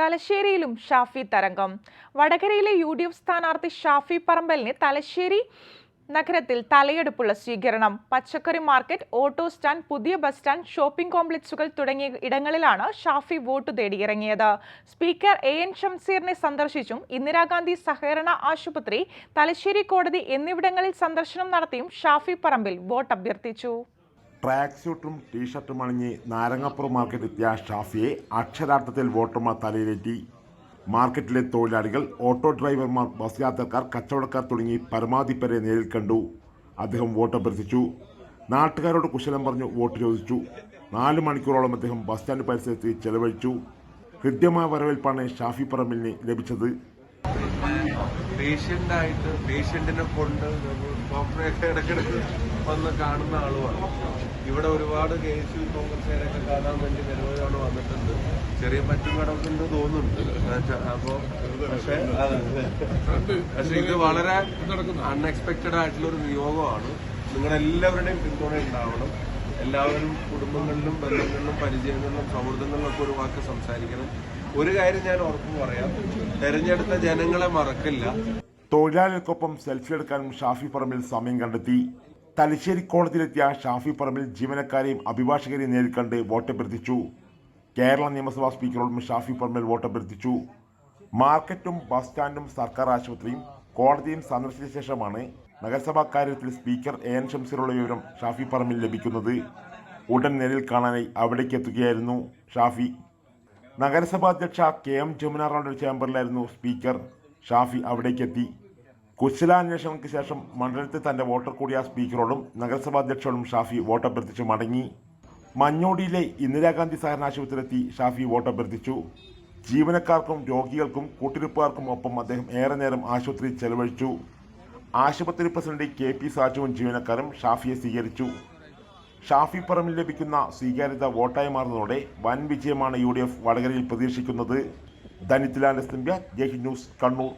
തലശ്ശേരിയിലും ഷാഫി തരംഗം. വടകരയിലെ U D F സ്ഥാനാർത്ഥി ഷാഫി പറമ്പലിന് തലശ്ശേരി നഗരത്തിൽ തലയെടുപ്പുള്ള സ്വീകരണം. പച്ചക്കറി മാർക്കറ്റ് ഓട്ടോ സ്റ്റാൻഡ് പുതിയ ബസ് സ്റ്റാൻഡ് ഷോപ്പിംഗ് കോംപ്ലക്സുകൾ തുടങ്ങിയ ഇടങ്ങളിലാണ് ഷാഫി വോട്ട് തേടിയിറങ്ങിയത്. സ്പീക്കർ എ എൻ ഷംസീറിനെ സന്ദർശിച്ചും ഇന്ദിരാഗാന്ധി സഹകരണ ആശുപത്രി തലശ്ശേരി കോടതി എന്നിവിടങ്ങളിൽ സന്ദർശനം നടത്തിയും ഷാഫി പറമ്പിൽ വോട്ട് അഭ്യർത്ഥിച്ചു ട്രാക്ക് സ്യൂട്ടും ടീഷർട്ടും അണിഞ്ഞ് നാരങ്ങാപ്പുറം മാർക്കറ്റ് എത്തിയ ഷാഫിയെ അക്ഷരാർത്ഥത്തിൽ വോട്ടർമാർ തലയിലേറ്റി. മാർക്കറ്റിലെ തൊഴിലാളികൾ ഓട്ടോ ഡ്രൈവർമാർ ബസ് യാത്രക്കാർ കച്ചവടക്കാർ തുടങ്ങി പരമാവധി പേരെ നേരിൽ കണ്ടു. അദ്ദേഹം വോട്ട് അഭ്യർത്ഥിച്ചു. നാട്ടുകാരോട് കുശലം പറഞ്ഞു വോട്ട് ചോദിച്ചു. നാല് മണിക്കൂറോളം അദ്ദേഹം ബസ് സ്റ്റാൻഡ് പരിസരത്ത് ചെലവഴിച്ചു. ഹൃദ്യമായ വരവേൽപ്പാണ് ഷാഫി പറമ്പിലിന് ലഭിച്ചത്. പേഷ്യന്റായിട്ട് പേഷ്യന്റിനെ കൊണ്ട് ഡോക്ടറെ ഇടയ്ക്കിടയ്ക്ക് വന്ന് കാണുന്ന ആളുമാണ്. ഇവിടെ ഒരുപാട് കെ എസ് യു കോൺഗ്രസ്സുകാരൊക്കെ കാണാൻ വേണ്ടി നിരവധി തവണ വന്നിട്ടുണ്ട്. ചെറിയ പറ്റും കടക്കുണ്ട് തോന്നുന്നുണ്ട്. അപ്പോ പക്ഷെ പക്ഷെ ഇത് വളരെ അൺഎക്സ്പെക്റ്റഡ് ആയിട്ടുള്ള ഒരു നിയോഗമാണ്. നിങ്ങളെല്ലാവരുടെയും പിന്തുണ ഉണ്ടാവണം. എല്ലാവരും കുടുംബങ്ങളിലും ബന്ധങ്ങളിലും പരിചയങ്ങളിലും സൗഹൃദങ്ങളിലൊക്കെ ഒരു വാക്ക് സംസാരിക്കണം. ഒരു കാര്യം ഞാൻ ഉറപ്പ് പറയാം. തെരഞ്ഞെടുത്ത ജനങ്ങളെ മറക്കില്ല. തൊഴിലാളികൾക്കൊപ്പം സെൽഫി എടുക്കാനും ഷാഫി പറമ്പിൽ സമയം കണ്ടെത്തി. തലശ്ശേരി കോടതിയിലെത്തിയ ഷാഫി പറമ്പിൽ ജീവനക്കാരെയും അഭിഭാഷകരെയും നേരിൽ കണ്ട് വോട്ടഭ്യർത്ഥിച്ചു. കേരള നിയമസഭാ സ്പീക്കറോടും ഷാഫി പറമ്പിൽ വോട്ടഭ്യർത്ഥിച്ചു. മാർക്കറ്റും ബസ് സ്റ്റാൻഡും സർക്കാർ ആശുപത്രിയും കോടതിയും സന്ദർശിച്ച ശേഷമാണ് നഗരസഭാ കാര്യത്തിൽ സ്പീക്കർ എ എൻ ഷംസീറുള്ള വിവരം ഷാഫി പറമ്പിൽ ലഭിക്കുന്നത്. ഉടൻ നേരിൽ കാണാനായി അവിടേക്ക് എത്തുകയായിരുന്നു ഷാഫി. നഗരസഭാ അധ്യക്ഷ കെ എം ജമുന റാവുടെ ചേംബറിലായിരുന്നു സ്പീക്കർ. ഷാഫി അവിടേക്കെത്തി കുശലാന്വേഷണങ്ങൾക്ക് ശേഷം മണ്ഡലത്തിൽ തന്റെ വോട്ടർ കൂടിയ സ്പീക്കറോടും നഗരസഭാ അധ്യക്ഷനോടും ഷാഫി വോട്ടഭ്യർത്ഥിച്ച് മടങ്ങി. മഞ്ഞോടിയിലെ ഇന്ദിരാഗാന്ധി സഹകരണ ആശുപത്രിയിലെത്തി ഷാഫി വോട്ടഭ്യർത്ഥിച്ചു. ജീവനക്കാർക്കും രോഗികൾക്കും കൂട്ടിരിപ്പുകാർക്കും ഒപ്പം അദ്ദേഹം ഏറെ നേരം ആശുപത്രിയിൽ ചെലവഴിച്ചു. ആശുപത്രി പ്രസിഡന്റ് കെ പി സാജുവും ജീവനക്കാരും ഷാഫിയെ സ്വീകരിച്ചു. ഷാഫി പറമ്പിൽ ലഭിക്കുന്ന സ്വീകാര്യത വോട്ടായി മാറുന്നതോടെ വൻ വിജയമാണ് യു ഡി എഫ് വടകരയിൽ പ്രതീക്ഷിക്കുന്നത്. ധനിത്തിലാൻഡ് ജയ് ന്യൂസ് കണ്ണൂർ.